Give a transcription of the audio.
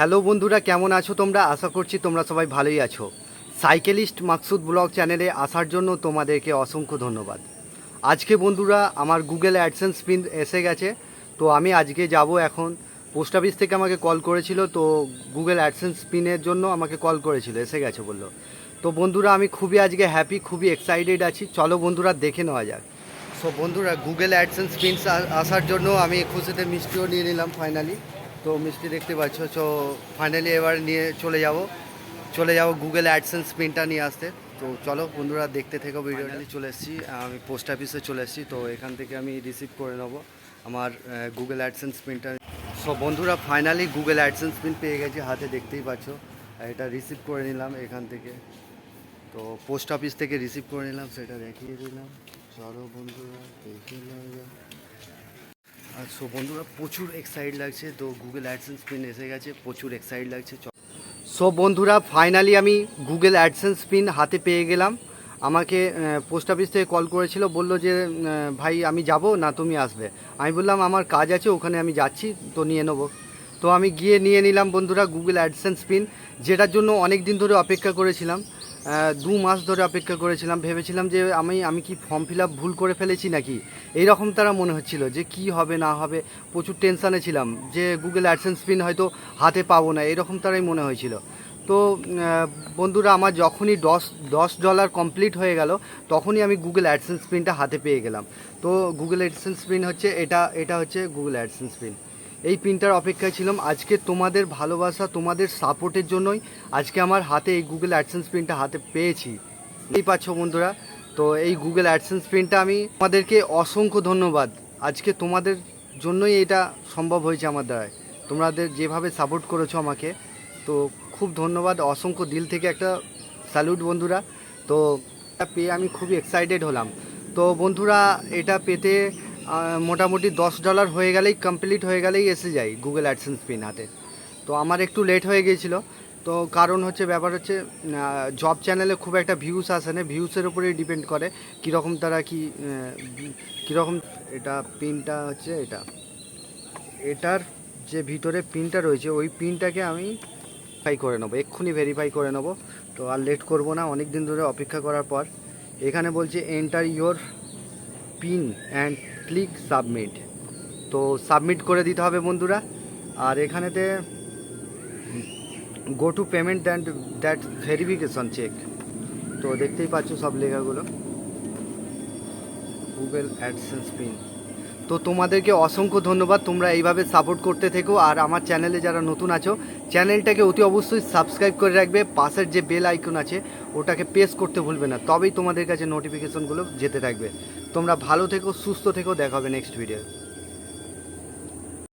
Hello বন্ধুরা, কেমন আছো তোমরা? আশা করছি তোমরা সবাই ভালোই আছো। সাইকেলিস্ট মাকসুদ ব্লগ চ্যানেলে আসার জন্য তোমাদেরকে অসংখ্য ধন্যবাদ। আজকে বন্ধুরা, আমার গুগল অ্যাডসেন্স পিন এসে গেছে। তো আমি আজকে যাব এখন। পোস্ট অফিস থেকে আমাকে কল করেছিল, তো গুগল অ্যাডসেন্স পিনের জন্য আমাকে কল করেছিল, এসে গেছে বলল। তো বন্ধুরা, আমি খুবই আজকে হ্যাপি খুবই এক্সাইটেড আছি। চলো বন্ধুরা, দেখে নেওয়া যাক। সো বন্ধুরা, গুগল অ্যাডসেন্স পিন আসার জন্য আমি খুশিতে মিষ্টিও নিয়ে নিলাম ফাইনালি তো মিষ্টি দেখতে পাচ্ছ তো ফাইনালি এবার নিয়ে চলে যাব। চলে যাব গুগল অ্যাডসেন্স পিনটা নিয়ে আসতে। তো চলো বন্ধুরা দেখতে থেকো ভিডিওটা। চলে এসেছি, আমি পোস্ট অফিসে চলে এসেছি, তো এখান থেকে আমি রিসিভ করে নেব আমার গুগল অ্যাডসেন্স পিনটা সো বন্ধুরা ফাইনালি গুগল অ্যাডসেন্স পিন পেয়ে গেছি, হাতে দেখতেই পাচ্ছ। এটা রিসিভ করে নিলাম এখান থেকে। তো পোস্ট অফিস থেকে রিসিভ করে নিলাম, সেটা দেখিয়ে দিলাম। চলো বন্ধুরা, দেখে। সো বন্ধুরা, প্রচুর এক্সাইট লাগছে। তো গুগল অ্যাডসেন্স পিন এসে গেছে, প্রচুর এক্সাইট লাগছে। সো বন্ধুরা ফাইনালি আমি গুগল অ্যাডসেন্স পিন হাতে পেয়ে গেলাম। আমাকে পোস্ট অফিস থেকে কল করেছিল, বলল যে ভাই, আমি যাব না, তুমি আসবে? আমি বললাম, আমার কাজ আছে, ওখানে আমি যাচ্ছি, তো নিয়ে নেব। তো আমি গিয়ে নিয়ে নিলাম, বন্ধুরা গুগল অ্যাডসেন্স পিন যেটার জন্য অনেক দিন ধরে অপেক্ষা করেছিলাম। দু মাস ধরে অপেক্ষা করেছিলাম, ভেবেছিলাম যে আমি আমি কি ফর্ম ফিল আপ ভুল করে ফেলেছি নাকি? এইরকম তারা মনে হচ্ছিল যে কি হবে, না হবে, প্রচুর টেনশানে ছিলাম যে গুগল অ্যাডসেন্স পিন হয়তো হাতে পাবো না এরকম তারাই মনে হয়েছিল। তো বন্ধুরা, আমার যখনই দশ দশ ডলার কমপ্লিট হয়ে গেল, তখনই আমি গুগল অ্যাডসেন্স পিনটা হাতে পেয়ে গেলাম। তো গুগল অ্যাডসেন্স পিন হচ্ছে, এটা এটা হচ্ছে গুগল অ্যাডসেন্স পিন এই পিনটার অপেক্ষায় ছিলাম। আজকে তোমাদের ভালোবাসা, তোমাদের সাপোর্টের জন্যই আজকে আমার হাতে এই গুগল অ্যাডসেন্স পিনটা হাতে পেয়েছি। এই পাচ্ছ বন্ধুরা, তো এই গুগল অ্যাডসেন্স পিনটা আমি তোমাদেরকে অসংখ্য ধন্যবাদ। আজকে তোমাদের জন্যই এটা সম্ভব হয়েছে আমার দ্বারায়। তোমাদের যেভাবে সাপোর্ট করেছ আমাকে, তো খুব ধন্যবাদ। অসংখ্য দিল থেকে একটা স্যালুট বন্ধুরা, তো পেয়ে আমি খুবই এক্সাইটেড হলাম। তো বন্ধুরা, এটা পেতে মোটামুটি দশ ডলার হয়ে গেলেই কমপ্লিট হয়ে গেলেই এসে যায় গুগল অ্যাডসেন্স পিন হাতে। তো আমার একটু লেট হয়ে গিয়েছিল। তো কারণ হচ্ছে, ব্যাপার হচ্ছে জব চ্যানেলে খুব একটা ভিউস আসে না। ভিউসের উপরেই ডিপেন্ড করে কীরকম তারা কি কীরকম এটা পিনটা হচ্ছে, এটা। এটার যে ভিতরে পিনটা রয়েছে, ওই পিনটাকে আমি ভেরিফাই করে নেব। এক্ষুনি ভেরিফাই করে নেব। তো আর লেট করব না। অনেক দিন ধরে অপেক্ষা করার পর। এখানে বলছে enter your pin and click submit. তো সাবমিট করে দিতে হবে বন্ধুরা। আর এখানেতে go to payment and that verification check তো দেখতেই পাচ্ছ সব লেখাগুলো। গুগল অ্যাডসেন্স পিন তো তোমাদেরকে অসংখ্য ধন্যবাদ, তোমরা এইভাবে সাপোর্ট করতে থেকো। আর আমার চ্যানেলে যারা নতুন আছো চ্যানেলটাকে অতি অবশ্যই সাবস্ক্রাইব করে রাখবে, পাশের যে বেল আইকন আছে, ওটাকে প্রেস করতে ভুলবে না, তবেই তোমাদের কাছে নোটিফিকেশনগুলো যেতে থাকবে। তোমরা ভালো থেকো, সুস্থ থেকো, দেখা হবে নেক্সট ভিডিও